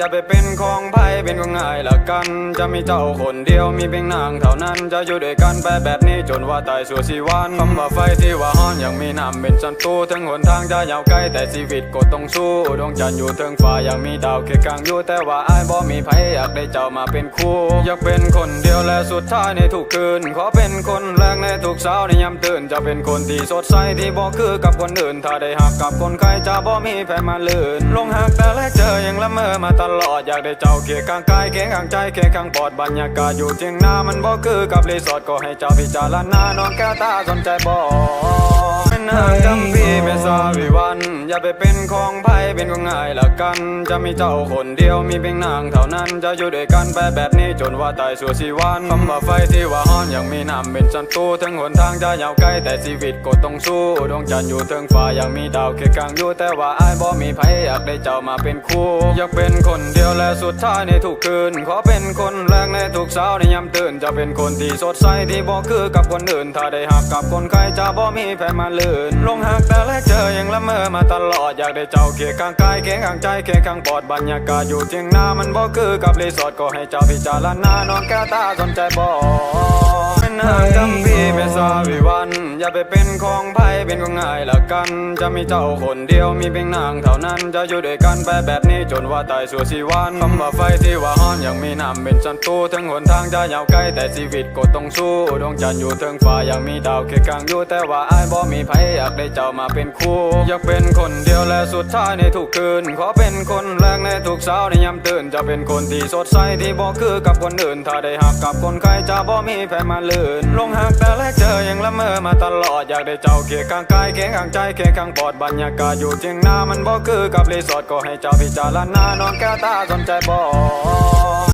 อย่าไปเป็นของไพ่เป็นของง่ายละกัน จะมีเจ้าคนเดียวมีเพียงนางเท่านั้น จะอยู่ด้วยกันไปแบบนี้จนว่าตายสู่ชีวันคำว่าไฟที่ว่าฮ้อนยังมีน้ำเป็นศัตรูถึงหนทางจะยาวไกลแต่ชีวิตก็ต้องสู้ดวงจันทร์อยู่เทิงฟ้ายังมีดาวเคียงข้างอยู่แต่ว่าอ้ายบ่มีไผอยากได้เจ้ามาเป็นคู่ อยากเป็นคนเดียวและสุดท้ายในทุกคืน ขอเป็นคนแรกในทุกเช้าในยามตื่นจะเป็นคนที่สดใสที่บ่คือกับคนอื่น ถ้าได้หักกับคนใครจะบ่มีแพ้มาลื่นลงหักแต่แรกเจอ งละเมอมาตลอดอยากได้เจ้าเคียงข้างกายเคียงข้างใจเคียงข้างปอดบรรยากาศอยู่เทียงหน้ามันบ่คือกับรีสอร์ทก็ให้เจ้าพิจารณาน้องแก้วตาสนใจบ่เป็นห่างจำพี่เป็นสาวิวัน อย่าไปเป็นของไพ่เป็นของง่ายละกัน จะมีเจ้าคนเดียวมีเพียงนางเท่านั้น จะอยู่ด้วยกันไปแบบนี้จนว่าตายสู่ชีวันคำว่าไฟที่ว่าฮ้อนยังมีน้ำเป็นศัตรูถึงหนทางจะยาวไกลแต่ชีวิตก็ต้องสู้ดวงจันทร์อยู่เทิงฟ้ายังมีดาวเคียงข้างอยู่แต่ว่าอ้ายบ่มีไผอยากได้เจ้ามาเป็นคู่ อยากเป็นคนเดียวและสุดท้ายในทุกคืน ขอเป็นคนแรกในทุกเช้าในยามตื่นจะเป็นคนที่สดใสที่บ่คือกับคนอื่น ถ้าได้หักกับคนใครจะบ่มีแพ้มาลื่นลงหักแต่แรกเจอยังละเมอมาตลอดอยากได้เจ้าเคียงข้างกายเคียงข้างใจเคียงข้างปอดบรรยากาศอยู่เทียงหน้ามันบ่คือกับรีสอร์ทก็ให้เจ้าพิจารณาน้องแก้วตาสนใจบ่เป็นห่างจำพี่เป็นสาวิวันอย่า ไปเป็นของไพ่เป็นของง่ายละกัน จะมีเจ้าคนเดียวมีเพียงนางเท่านั้นจะอยู่ด้วยกันไปแบบนี้จนว่าตายสู่ชีวันคำว่าไฟที่ว่าฮ้อนยังมีน้ำเป็นศันตรูถึงหนทางจะยาวไกลแต่ชีวิตก็ต้องสู้ดวงจันทร์อยู่เทิงฟ้ายังมีดาวเคียงข้างอยู่แต่ว่าไอ้บ่มีไผอยากได้เจ้ามาเป็นคู่ อยากเป็นคนเดียวและสุดท้ายในทุกคืน ขอเป็นคนแรกในทุกเช้าในยามตื่นจะเป็นคนที่สดใสที่บ่คือกับคนอื่น ถ้าได้หักกับคนใครจะบ่มีแพ้มาลื่นลงหักแต่แรกเจอยังละเมอมาตลอดอยากได้เจ้าเคียงข้างกายเคียงข้างใจเคียงข้างปอดบรรยากาศอยู่เทียงหน้ามันบ่คือกับรีสอร์ทก็ให้เจ้าพิจารณาน้องแก้วตาสนใจบ่